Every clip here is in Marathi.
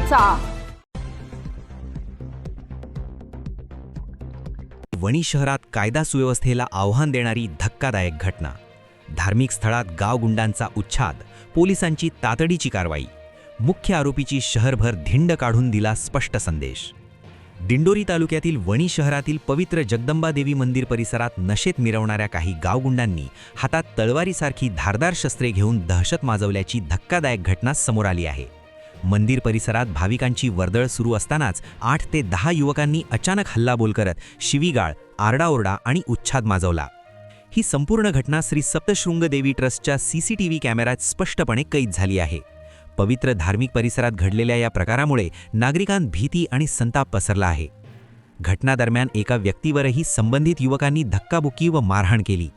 घ्यायचा. वणी शहरात कायदा सुव्यवस्थेला आव्हान देणारी धक्कादायक घटना. धार्मिक स्थळात गावगुंडांचा उच्छाद पोलिसांची तातडीची कारवाई. मुख्य आरोपीची शहरभर धिंड काढून दिला स्पष्ट संदेश. दिंडोरी तालुक्यातील वणी शहरातील पवित्र जगदंबा देवी मंदिर परिसरात नशेत मिरवणाऱ्या काही गावगुंडांनी हातात तळवारीसारखी धारदार शस्त्रे घेऊन दहशत माजवल्याची धक्कादायक घटना समोर आली आहे. मंदिर परिसरात भाविकांची वर्दळ सुरू असतानाच आठ ते दहा युवकांनी अचानक हल्लाबोल करत शिवीगाळ आरडाओरडा आणि उच्छाद माजवला. ही संपूर्ण घटना श्री सप्तशृंग देवी ट्रस्टच्या सीसीटीव्ही कॅमेऱ्यात स्पष्टपणे कैद झाली आहे. पवित्र धार्मिक परिसरात घडलेल्या या प्रकारामुळे नागरिकांत भीती आणि संताप पसरला आहे. घटनादरम्यान एका व्यक्तीवरही संबंधित युवकांनी धक्काबुक्की व मारहाण केली.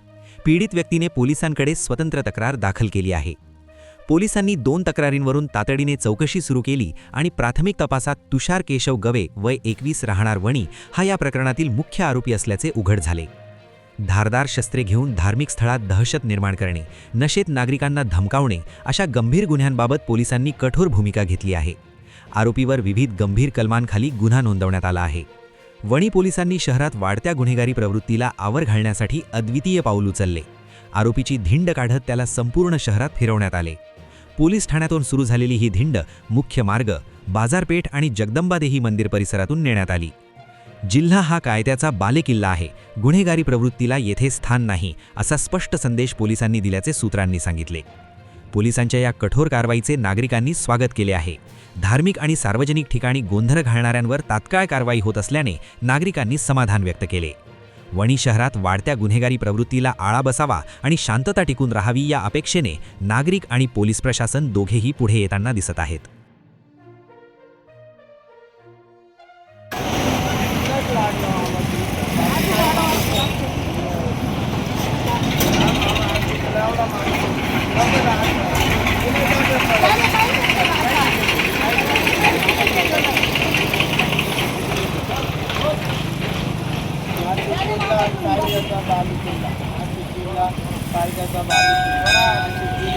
पीडित व्यक्तीने पोलिसांकडे स्वतंत्र तक्रार दाखल केली आहे. पोलिसांनी दोन तक्रारींवरून तातडीने चौकशी सुरू केली आणि प्राथमिक तपासात तुषार केशव गवे वय एकवीस राहणार वणी हा या प्रकरणातील मुख्य आरोपी असल्याचे उघड झाले. धारदार शस्त्रे घेऊन धार्मिक स्थळात दहशत निर्माण करणे नशेत नागरिकांना धमकावणे अशा गंभीर गुन्ह्यांबाबत पोलिसांनी कठोर भूमिका घेतली आहे. आरोपीवर विविध गंभीर कलमांखाली गुन्हा नोंदवण्यात आला आहे. वणी पोलिसांनी शहरात वाढत्या गुन्हेगारी प्रवृत्तीला आवर घालण्यासाठी अद्वितीय पाऊल उचलले. आरोपीची धिंड काढत त्याला संपूर्ण शहरात फिरवण्यात आले. पोलीस ठाण्यातून सुरू झालेली ही धिंड मुख्य मार्ग बाजारपेठ आणि जगदंबादेही मंदिर परिसरातून नेण्यात आली. जिल्हा हा कायद्याचा बालेकिल्ला आहे. गुन्हेगारी प्रवृत्तीला येथे स्थान नाही असा स्पष्ट संदेश पोलिसांनी दिल्याचे सूत्रांनी सांगितले. पोलिसांच्या या कठोर कारवाईचे नागरिकांनी स्वागत केले आहे. धार्मिक आणि सार्वजनिक ठिकाणी गोंधळ घालणाऱ्यांवर तात्काळ कारवाई होत असल्याने नागरिकांनी समाधान व्यक्त केले. वणी शहरात वाढत्या गुन्हेगारी प्रवृत्तीला आळा बसावा आणि शांतता टिकून राहावी या अपेक्षेने नागरिक आणि पोलीस प्रशासन दोघेही पुढे येताना दिसत आहेत. कायद्याचा बालिकेला कायद्याचा बालिकेला